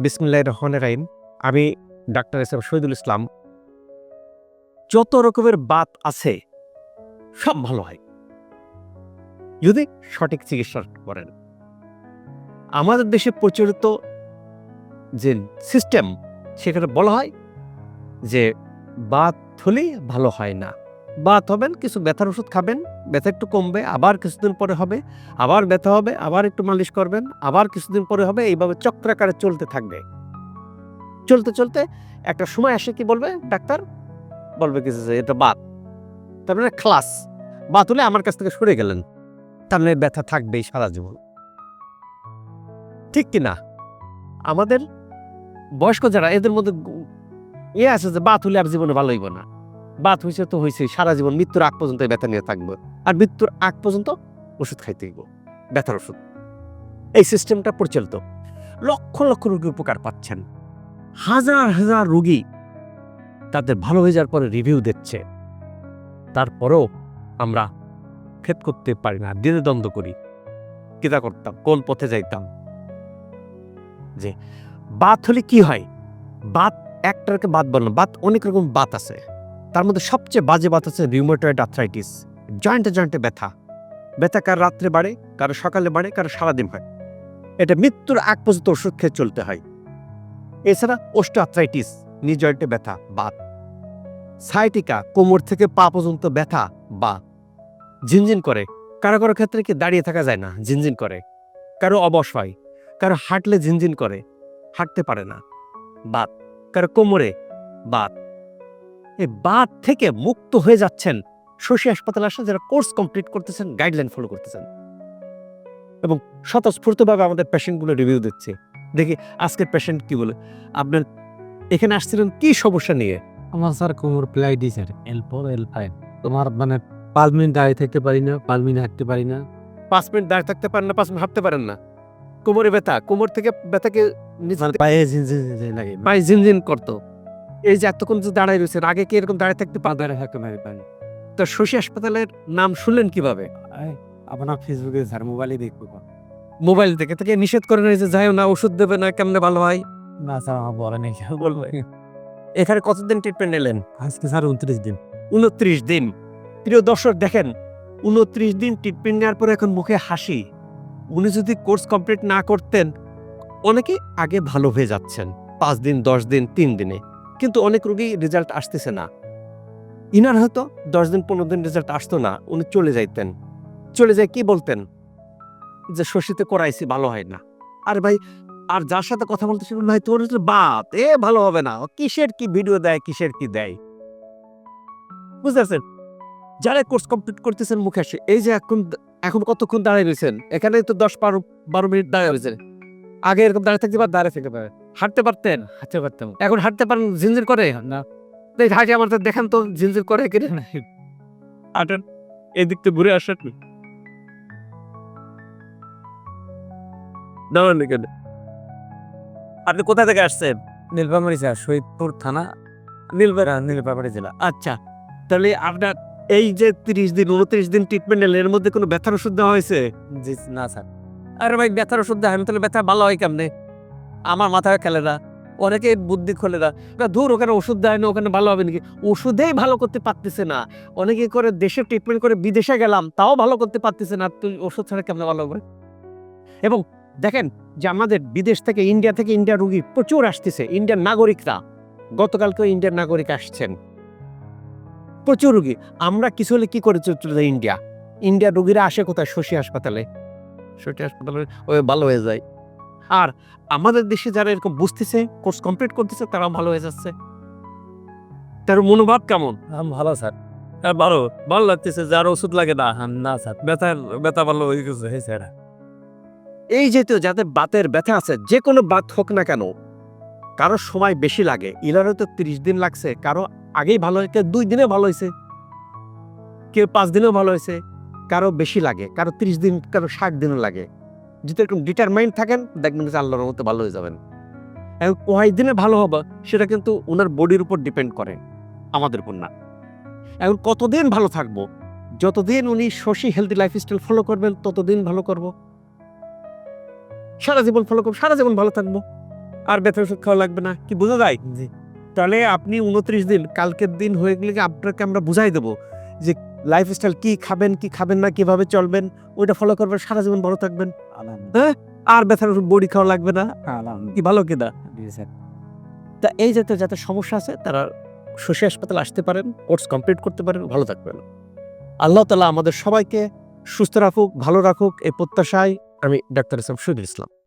বিসমুল্লাহ রহমান রাহিম। আমি doctor S M Shahidul Islam. যত রকমের বাত আছে, সব ভালো হয়। যদি সঠিক চিকিৎসা করেন। আমাদের দেশে প্রচলিত যে সিস্টেম সেখানে বলা হয় যে বাত হলেই ভালো হয় না। বাত হবেন, কিছু ব্যথার ওষুধ খাবেন, ব্যথা একটু কমবে, আবার কিছুদিন পরে হবে, আবার ব্যথা হবে, আবার একটু মালিশ করবেন, আবার কিছুদিন পরে হবে, এইভাবে চক্রাকারে চলতে থাকবে। চলতে চলতে একটা সময় আসে কি বলবে? ডাক্তার বলবে কিছু এটা বাত। তার মানে ক্লাস বাত হলে আমার কাছ থেকে সরে গেলেন। তার মানে ব্যথা থাকবেই সারা জীবন। ঠিক কি না আমাদের বয়স্ক যারা, এদের মধ্যে ইয়ে আছে যে, বাত হলে আর জীবনে ভালো হইব না। বাত হয়েছে তো হয়েছে সারা জীবন মৃত্যুর আগ পর্যন্ত ব্যথা নিয়ে থাকব। আর মৃত্যুর আগ পর্যন্ত ওষুধ খাইতে হইব, ব্যথার ওষুধ। এই সিস্টেমটা প্রচলিত। লক্ষ লক্ষ রোগী উপকার পাচ্ছেন। হাজার হাজার রোগী তাদের ভালো হয়ে যাওয়ার পরে রিভিউ দিচ্ছে। তারপরেও আমরা ক্ষেত করতে পারি না দ্বিধে দ্বন্দ্ব করি। কিতা করতাম? কোন পথে যাইতাম? যে বাত হলে কি হয়? বাত একটাকে বাত বললাম বাত অনেক রকম বাত আছে। তার মধ্যে সবচেয়ে বাজে বাত হচ্ছে রিউমেটয়েড আর্থ্রাইটিস জয়েন্টে জয়েন্টে ব্যথা। ব্যথা কার রাত্রে বাড়ে, কারও সকালে বাড়ে, কারও সারাদিন হয়। এটা মৃত্যুর আগ পর্যন্ত ওষুধ খেয়ে চলতে হয়। এছাড়া ওস্টো আর্থ্রাইটিস নি জয়েন্টে ব্যথা বাত সাইটিকা কোমর থেকে পা পর্যন্ত ব্যথা, বা। ঝিনঝিন করে। কারও কারও ক্ষেত্রে কি দাঁড়িয়ে থাকা যায় না, ঝিনঝিন করে। কারও অবশ হয়, কারও হাঁটলে ঝিনঝিন করে, হাঁটতে পারে না বাত কারও কোমরে বাত এই বাত থেকে মুক্ত হয়ে যাচ্ছেন। শশী হাসপাতালে আসা যারা কোর্স কমপ্লিট করতেছেন গাইডলাইন ফলো করতেছেন। এবং স্বতঃস্ফূর্তভাবে আমাদের পেশেন্টগুলো রিভিউ দিচ্ছে। দেখি আজকের পেশেন্ট কি বলে। আপনার এখানে আসছিলেন কি সমস্যা নিয়ে? আমার স্যার কোমর প্লাইডি sir L four L five তোমার মানে পাঁচ মিনিট দাঁড়িয়ে থাকতে পারি না পাঁচ মিনিট হাঁটতে পারি না। পাঁচ মিনিট দাঁড়িয়ে থাকতে পারেন না পাঁচ মিনিট হাঁটতে পারেন না। কোমরে ব্যথা কোমর থেকে ব্যথাকে মানে পায়ে ঝিনঝিন লাগে। পায়ে ঝিনঝিন করতো। এই যে এতক্ষণ যে দাঁড়ায় রয়েছেন আগে কি এরকম দাঁড়িয়ে থাকতে পা পারতেন? দাঁড়িয়ে থাকতে পারি তো শশী হাসপাতালের নাম শুনলেন কীভাবে? আপনার ফেসবুকে স্যার মোবাইলে দেখব মোবাইল থেকে থেকে নিষেধ করে নিয়েছে যে যাইও না ওষুধ দেবে না কেমনে ভালো হয়? না স্যার আমার বলে নেই বলবে। এখানে কতদিন ট্রিটমেন্ট নিলেন? আজকে স্যার উনত্রিশ দিন। উনত্রিশ দিন। প্রিয় দর্শক দেখেন উনত্রিশ দিন ট্রিটমেন্ট নেওয়ার পরে এখন মুখে হাসি। উনি যদি কোর্স কমপ্লিট না করতেন অনেকে আগে ভালো হয়ে যাচ্ছেন। পাঁচ দিন দশ দিন তিন দিনে। কিন্তু অনেক রোগী রেজাল্ট আসতেছে না। ইনার হয়তো দশ দিন, পনেরো দিন রেজাল্ট আসতো না, উনি চলে যাইতেন। চলে যায় কি বলতেন? যে শশীতে করাইছি, ভালো হয় না। আর ভাই, আর যার সাথে কথা বলতেছি ভাই, তোর বাত এ, ভালো হবে না। কিসের কি ভিডিও দেয়, কিসের কি দেয়? বুঝতে পারছেন যারা কোর্স কমপ্লিট করতেছেন মুখে আসে। এই যে এখন এখন কতক্ষণ দাঁড়িয়ে রয়েছেন? এখানে তো দশ, বারো বারো মিনিট দাঁড়িয়ে রয়েছেন। আগে এরকম দাঁড়িয়ে থাকতে পার, দাঁড়িয়ে থাকতে পারে। হাঁটতে পারতেন? হাঁটতে পারতাম। এখন হাঁটতে পারেন ঝিনঝির করে? না। এই হাঁটি আমার তো দেখান তো ঝিনঝির করে কিনে হাঁটেন এদিক থেকে ঘুরে আসেন। দাঁড়ান কেন আপনি কোথা থেকে আসছেন? নীলপামারি স্যার শহীদপুর থানা। নীলবেড়া নীলপামারি জেলা। আচ্ছা তাহলে আপনার এই যে তিরিশ দিন উনত্রিশ দিন ট্রিটমেন্ট নিলেন এর মধ্যে কোনো ব্যথার ওষুধ দেওয়া হয়েছে? জি না স্যার। আরে ভাই ব্যথার ওষুধ দেয় আমি তাহলে ব্যথা ভালো হয় কেমনে? আমার মাথায় খেলে না। অনেকে বুদ্ধি খোলে না। ধুর, ওখানে ওষুধ দেয় না, ওখানে ভালো হবে নাকি? ওষুধেই ভালো করতে পারতেছে না। অনেকে করে দেশে ট্রিটমেন্ট করে বিদেশে গেলাম, তাও ভালো করতে পারতেছে না। তুই ওষুধ ছাড়া কেমনে ভালো হবে? এবং দেখেন যে আমাদের বিদেশ থেকে ইন্ডিয়া থেকে ইন্ডিয়া রুগী প্রচুর আসতেছে ইন্ডিয়ার নাগরিকরা। গতকালকে ইন্ডিয়ার নাগরিক আসছেন। প্রচুর রুগী। আমরা কিছু হলে কি করে চলে ইন্ডিয়া ইন্ডিয়ার রুগীরা আসে কোথায়? শশী হাসপাতালে। শশী হাসপাতালে ভালো হয়ে যায়। আর আমাদের দেশে যারা এরকম বুঝতেছে কোর্স কমপ্লিট করতেছে তারা ভালো হয়ে যাচ্ছে। তার মনোভাব কেমন? ভালো স্যার। ভালো ভালো লাগতেছে যার ওষুধ লাগে না না স্যার। ব্যথা ব্যথা ভালো হয়ে গেছে হয়েছে স্যার। এই যেহেতু যাদের বাতের ব্যথা আছে যে কোনো বাত হোক না কেন কারও সময় বেশি লাগে। ইলারও তো তিরিশ দিন লাগছে কারও আগেই ভালো হয়েছে দুই দিনে ভালো হয়েছে। কেউ পাঁচ দিনেও ভালো হয়েছে কারও বেশি লাগে কারও তিরিশ দিন কারও ষাট দিনও লাগে। যদি এরকম ডিটারমাইন্ড থাকেন দেখবেন যে আল্লাহর মতো ভালো হয়ে যাবেন। এবং কয় দিনে ভালো হবে সেটা কিন্তু ওনার বডির উপর ডিপেন্ড করে আমাদের উপর না। এখন কতদিন ভালো থাকব? যতদিন উনি শশী হেলদি লাইফস্টাইল ফলো করবেন ততদিন ভালো করব। সারা জীবন ফলো করব সারা জীবন ভালো থাকব। আর ব্যথার ওষুধ খাওয়া লাগবে না কি বোঝা যায়? তাহলে আপনি উনত্রিশ দিন কালকের দিন হয়ে গেলে আপনাকে আমরা বুঝাই দেবো যে লাইফস্টাইল কি খাবেন কি খাবেন না কীভাবে চলবেন ওইটা ফলো করবেন সারা জীবন ভালো থাকবেন। আর ব্যথার বড়ি খাওয়া লাগবে না। কি ভালো কি কিনা তা এই জাতীয় যাতে সমস্যা আছে তারা শশী হাসপাতালে আসতে পারেন কোর্স কমপ্লিট করতে পারেন ভালো থাকবেন। আল্লাহ তালা আমাদের সবাইকে সুস্থ রাখুক ভালো রাখুক এই প্রত্যাশায় আমি ডাক্তার ইসলাম শহীদুল ইসলাম।